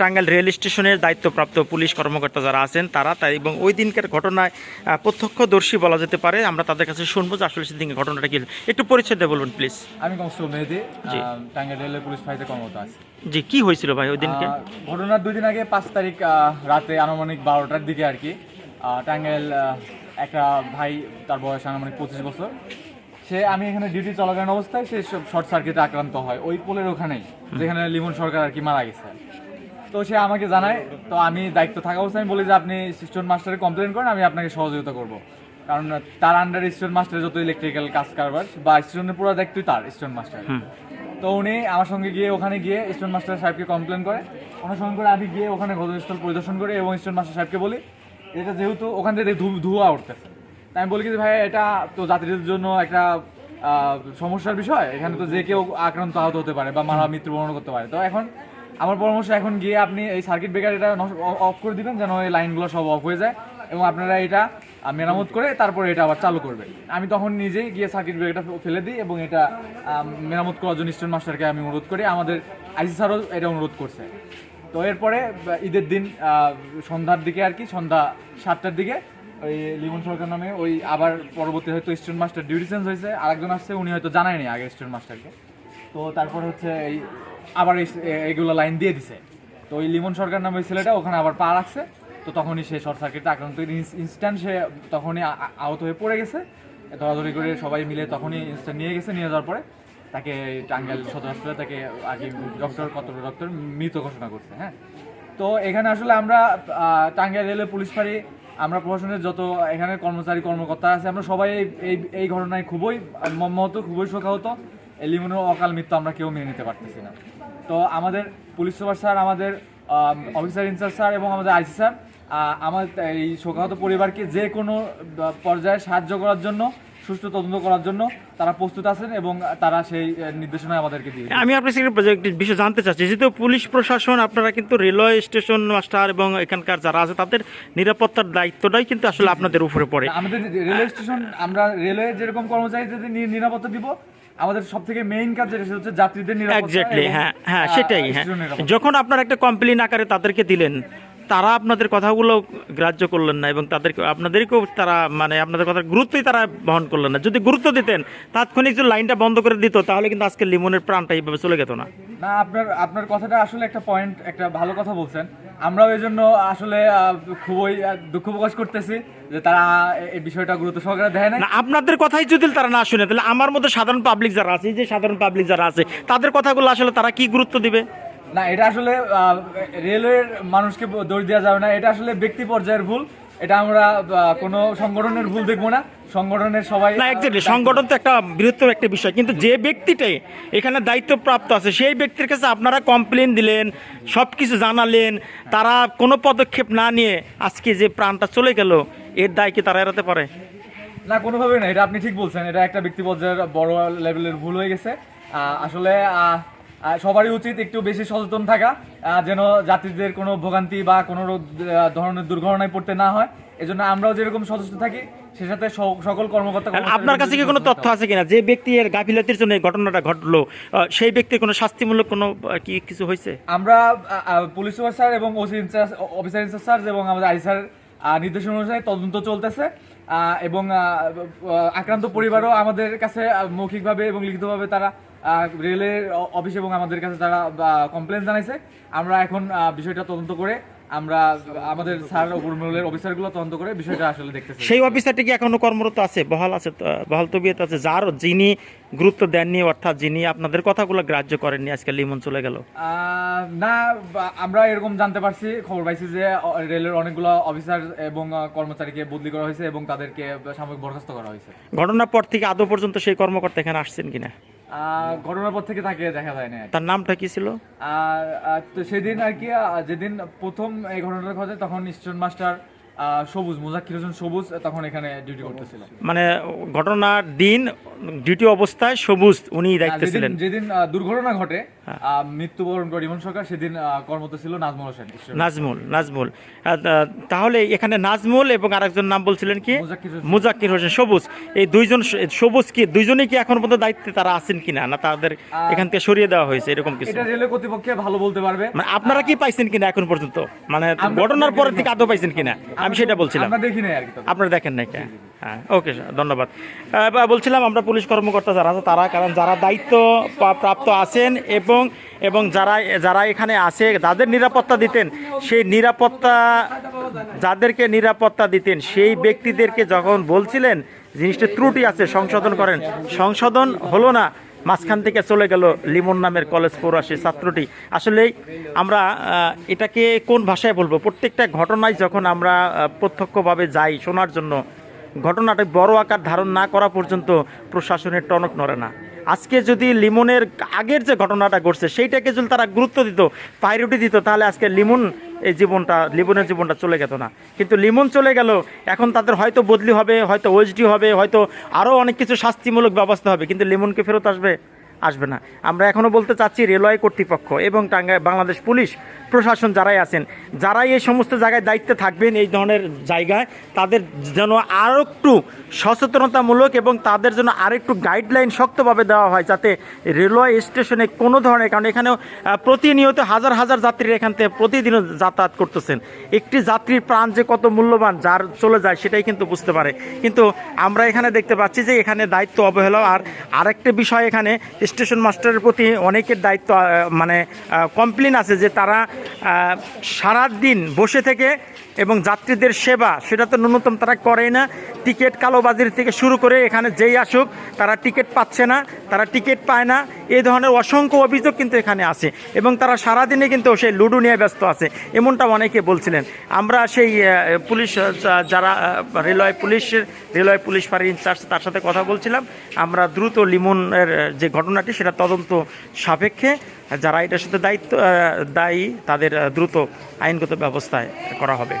Tangail rail স্টেশনের দায়িত্বপ্রাপ্ত police কর্মকর্তা যারা আছেন তারা তাই এবং ওই দিনকার ঘটনায় প্রত্যক্ষদর্শী বলা যেতে পারে। আমরা তাদের কাছে শুনব যে আসলে সেদিন ঘটনাটা কি একটু পরিচয় দিয়ে বলুন প্লিজ আমি কনস্টেবল মেহেদি টাঙ্গাইল রেলের পুলিশ ফাঁড়িতে কর্মরত আছি। জি কি হয়েছিল ভাই ওই দিনকে? ঘটনার দুই দিন আগে পাঁচ তারিখ রাতে আনুমানিক বারোটার দিকে আর কি টাঙ্গাইল একটা ভাই তার বয়স আনুমানিক পঁচিশ বছর সে আমি এখানে ডিউটি চলাকালীন অবস্থায় সে শর্ট সার্কিটে আক্রান্ত হয়। ওই পোলের ওখানেই যেখানে লিমন সরকার আর কি মারা গেছে। তো সে আমাকে জানায় তো আমি দায়িত্ব থাকা অবস্থায় আমি বলি যে আপনি স্টেশন মাস্টারে কমপ্লেন করেন আমি আপনাকে সহযোগিতা করব। কারণ তার আন্ডার স্টেশন মাস্টারের যত ইলেকট্রিক্যাল কাজ কারবার বা স্টেশনের পুরো দায়িত্বই তার স্টেশন মাস্টার তো উনি আমার সঙ্গে গিয়ে ওখানে গিয়ে স্টেশন মাস্টার সাহেবকে কমপ্লেন করে। ওনার সঙ্গে করে আমি গিয়ে ওখানে ঘটনাস্থল পরিদর্শন করি এবং স্টেশন মাস্টার সাহেবকে বলি এটা যেহেতু ওখান থেকে ধোঁয়া উঠতেছে। তাই আমি বলি কি যে, ভাই এটা তো যাত্রীদের জন্য একটা সমস্যার বিষয়। এখানে তো যে কেউ আক্রান্ত আহত হতে পারে বা মারা মৃত্যুবরণ করতে পারে। তো এখন আমার পরামর্শ এখন গিয়ে আপনি এই সার্কিট ব্রেকার এটা অফ করে দিবেন যেন এই লাইনগুলো সব অফ হয়ে যায় এবং আপনারা এটা মেরামত করে তারপরে এটা আবার চালু করবে আমি তখন নিজেই গিয়ে সার্কিট ব্রেকারটা ফেলে দিই এবং এটা মেরামত করার জন্য স্টেশন মাস্টারকে আমি অনুরোধ করি। আমাদের আইসি স্যারও এটা অনুরোধ করছে। তো এরপরে ঈদের দিন সন্ধ্যার দিকে আর কি, সন্ধ্যা সাতটার দিকে ওই লিমন সরকার নামে ওই আবার পরবর্তী হয়তো স্টুডেন্ট মাস্টার ডিউটি চেঞ্জ হয়েছে। আরেকজন আসছে, উনি হয়তো জানায়নি আগে স্টুডেন্ট মাস্টারকে তো তারপর হচ্ছে এই আবার এই- এ- লাইন দিয়ে দিছে। তো ওই লিমন সরকার নামে ছেলেটা ওখানে আবার পা রাখছে। তো তখনই সে শর্ট সার্কিটে আক্রান্ত ইনস্ট্যান্ট সে তখনই আহত হয়ে পড়ে গেছে। ধরাধরি করে সবাই মিলে তখনই ইনস্ট্যান্ট নিয়ে গেছে, নিয়ে যাওয়ার পরে তাকে টাঙ্গাইল সদর হাসপাতালে তাকে আগে ডক্টর কত ডক্টর মৃত ঘোষণা করছে হ্যাঁ। তো এখানে আসলে আমরা টাঙ্গাইল রেলের পুলিশ ফাঁড়ি, আমরা প্রশাসনের যত এখানে কর্মচারী, কর্মকর্তা আছে, আমরা সবাই এই- এই এই ঘটনায় খুবই মর্মাহত খুবই শোকাহত। এই লিমনের অকাল মৃত্যু আমরা কেউ মেনে নিতে পারতেছি না। তো আমাদের পুলিশ সুপার স্যার আমাদের অফিসার ইনচার্জ স্যার এবং আমাদের আইসি স্যার আমার এই শোকাহত পরিবারকে যে কোনো পর্যায়ে সাহায্য করার জন্য সুষ্ঠু তদন্ত করার জন্য তারা প্রস্তুত আছেন এবং তারা সেই নির্দেশনা আমাদেরকে দিয়ে আমি আপনার থেকে একটি বিষয় জানতে চাচ্ছি। যেহেতু পুলিশ প্রশাসন আপনারা কিন্তু রেলওয়ে স্টেশন মাস্টার এবং এখানকার যারা আছে তাদের নিরাপত্তার দায়িত্বটাই কিন্তু আসলে আপনাদের উপরে পড়ে। আমাদের রেলওয়ে স্টেশন আমরা রেলওয়ে যেরকম কর্মচারীদের নিরাপত্তা দিব আমাদের সব থেকে মেইন কাজ যেটা সেটা হচ্ছে যাত্রীদের নিরাপত্তা এক্স্যাক্টলি হ্যাঁ হ্যাঁ সেটাই হ্যাঁ। যখন আপনার একটা কমপ্লেন আকারে তাদেরকে দিলেন তারা আপনাদের কথাগুলো গ্রাহ্য করলেন না এবং তাদেরকে আপনাদেরকেও তারা মানে আপনাদের কথার গুরুত্বই তারা বহন করলেন না। যদি গুরুত্ব দিতেন তাৎক্ষণিক যদি লাইনটা বন্ধ করে দিত তাহলে কিন্তু আজকে লিমনের প্রাণটা এইভাবে চলে যেত না। না আপনার আপনার কথাটা আসলে একটা পয়েন্ট একটা ভালো কথা বলছেন। আমরাও এই জন্য আসলে খুবই দুঃখ প্রকাশ করতেছি যে তারা এই বিষয়টা গুরুত্ব সহকারে দেয় না না আপনাদের কথাই যদি তারা না শুনে তাহলে আমার মতো সাধারণ পাবলিক যারা আছে যে সাধারণ পাবলিক যারা আছে তাদের কথাগুলো আসলে তারা কি গুরুত্ব দিবে? না এটা আসলে রেলওয়ের মানুষকে দোষ দেওয়া যাবে না এটা আসলে ব্যক্তি পর্যায়ের ভুল। এটা আমরা কোনো সংগঠনের ভুল দেখব না। সংগঠনের সবাই না একজাক্টলি সংগঠন তো একটা বৃহত্তর একটা বিষয়। কিন্তু যে ব্যক্তিটাই এখানে দায়িত্বপ্রাপ্ত আছে সেই ব্যক্তির কাছে আপনারা কমপ্লেন দিলেন সব কিছু জানালেন তারা কোনো পদক্ষেপ না নিয়ে আজকে যে প্রাণটা চলে গেল এর দায় কি তারা এড়াতে পারে? না কোনোভাবে না এটা আপনি ঠিক বলছেন। এটা একটা ব্যক্তি পর্যায়ের বড় লেভেলের ভুল হয়ে গেছে। আসলে সবারই উচিত একটু বেশি সচেতন থাকা যেন যাত্রীদের কোনো ভোগান্তি বা কোনো ধরনের দুর্ঘটনায় পড়তে না হয়। এজন্য আমরাও যেরকম সচেতন থাকি সে সাথে সকল কর্মকর্তা আপনার কাছে কি কোনো তথ্য আছে কিনা যে ব্যক্তি এর গাফিলতির জন্য এই ঘটনাটা ঘটলো? সেই ব্যক্তির কোনো শাস্তিমূলক কোনো কি কিছু হয়েছে? আমরা পুলিশ সুপার স্যার এবং OC incharge officer incharge sir এবং আমাদের আইসার নির্দেশন অনুযায়ী তদন্ত চলতেছে। এবং আক্রান্ত পরিবারও আমাদের কাছে মৌখিকভাবে এবং লিখিতভাবে তারা রেলের অফিস এবং আমাদের কাছে তারা কমপ্লেন জানাইছে। আমরা এখন বিষয়টা তদন্ত করে আমরা আমাদের স্যার উপরমহলের অফিসারগুলো তদন্ত করে বিষয়টা আসলে দেখতেছি। সেই অফিসারটি কি এখনও কর্মরত আছে? বহাল আছে বহাল তবিয়ত আছে। যার যিনি গুরুত্ব দেননি অর্থাৎ যিনি আপনাদের কথাগুলো গ্রাহ্য করেননি আজকে লিমন চলে গেল। আহ, না আমরা এরকম জানতে পারছি খবর পাইছি যে রেলের অনেকগুলো অফিসার এবং কর্মচারীকে বদলি করা হয়েছে এবং তাদেরকে সাময়িক বরখাস্ত করা হয়েছে। ঘটনার পর থেকে আদৌ পর্যন্ত সেই কর্মকর্তা এখানে আসছেন কিনা? ঘটনার পর থেকে তাকে দেখা যায় না তার নামটা কি ছিল? আর তো সেদিন আর কি যেদিন প্রথম এই ঘটনাটা ঘটে তখন স্টেশন মাস্টার সবুজ মুজাক্কির হোসেন সবুজ তখন এখানে ডিউটি করতেছিল। মানে ঘটনার দিন ডিউটি অবস্থায় সবুজ উনি দায়িত্বে যেদিন ছিলেন। যেদিন দুর্ঘটনা ঘটে হ্যাঁ। মৃত্যুবরণ করে ইমন সরকার সেদিন কর্মরত ছিল নাজমুল হোসেন। নাজমুল নাজমুল। তাহলে এখানে নাজমুল এবং আরেকজন নাম বলছিলেন কি? মুজাক্কির হোসেন। সবুজ। এই দুইজন সবুজ কি দুইজনেই কি এখন পর্যন্ত দায়িত্বে তারা আছেন কিনা? না তাদের এখান থেকে সরিয়ে দেওয়া হয়েছে এরকম কিছু? এটা রেলওয়ে কর্তৃপক্ষে ভালো বলতে পারবে। মানে আপনারা কি পাইছেন কিনা এখন পর্যন্ত? মানে ঘটনার পরের। থেকে আদৌ পাইছেন কিনা? আমি সেটা বলছিলাম। আমরা দেখি নাই আর কি আপনারা দেখেন নাই কে? হ্যাঁ ওকে স্যার ধন্যবাদ। বলছিলাম আমরা পুলিশ কর্মকর্তা যারা আছে, তারা কারণ যারা দায়িত্ব প্রাপ্ত আছেন এবং এবং যারা যারা এখানে আছে, যাদের নিরাপত্তা দিতেন, সেই নিরাপত্তা, যাদেরকে নিরাপত্তা দিতেন, সেই ব্যক্তিদেরকে যখন বলছিলেন, জিনিসটা ত্রুটি আছে, সংশোধন করেন, সংশোধন হলো না, মাঝখান থেকে চলে গেল লিমন নামের কলেজ পড়ুয়া ছাত্রটি। আসলে আমরা এটাকে কোন ভাষায় বলব? প্রত্যেকটা ঘটনায় যখন আমরা প্রত্যক্ষভাবে যাই শোনার জন্য ঘটনাটা বড় আকার ধারণ না করা পর্যন্ত প্রশাসনের টনক নড়ে না। আজকে যদি লিমনের আগের যে ঘটনাটা ঘটছে, সেইটাকে যদি তারা গুরুত্ব দিত প্রায়োরিটি দিত, তাহলে আজকে লিমন এই জীবনটা, লিমনের জীবনটা চলে যেত না। কিন্তু লিমন চলে গেল, এখন তাদের হয়তো বদলি হবে, হয়তো ওএসডি হবে, হয়তো আরও অনেক কিছু শাস্তিমূলক ব্যবস্থা হবে, কিন্তু লিমনকে ফেরত আসবে? আসবে না। আমরা এখনও বলতে চাচ্ছি রেলওয়ে কর্তৃপক্ষ এবং টাঙ্গাই বাংলাদেশ পুলিশ প্রশাসন যারাই আছেন, যারাই এই সমস্ত জায়গায় দায়িত্বে থাকবেন এই ধরনের জায়গায়, তাদের যেন আরও একটু সচেতনতামূলক এবং তাদের জন্য আরেকটু গাইডলাইন শক্তভাবে দেওয়া হয় যাতে রেলওয়ে স্টেশনে কোনো ধরনের, কারণ এখানেও প্রতিনিয়ত হাজার হাজার যাত্রীরা এখান থেকে প্রতিদিনও যাতায়াত করতেছেন। একটি যাত্রীর প্রাণ যে কত মূল্যবান, যার চলে যায় সেটাই কিন্তু বুঝতে পারে। কিন্তু আমরা এখানে দেখতে পাচ্ছি যে এখানে দায়িত্ব অবহেলা আর আরেকটা বিষয় এখানে স্টেশন মাস্টারের প্রতি অনেকের দায়িত্ব মানে কমপ্লেন আছে যে তারা আহ, সারাদিন বসে থেকে এবং যাত্রীদের সেবা সেটা তো ন্যূনতম তারা করে না। টিকিট কালোবাজির থেকে শুরু করে এখানে যেই আসুক তারা টিকিট পাচ্ছে না তারা টিকিট পায় না। এই ধরনের অসংখ্য অভিযোগ কিন্তু এখানে আছে এবং তারা সারাদিনে কিন্তু সেই লুডো নিয়ে ব্যস্ত আছে এমনটা অনেকে বলছিলেন। আমরা সেই পুলিশ যারা রেলওয়ে পুলিশের রেলওয়ে পুলিশ ফাঁড়ির ইনচার্জ তার সাথে কথা বলছিলাম। আমরা দ্রুত লিমনের যে ঘটনাটি সেটা তদন্ত সাপেক্ষে, যারা এটার সাথে দায়িত্ব দায়ী, তাদের দ্রুত আইনগত ব্যবস্থায় করা হবে।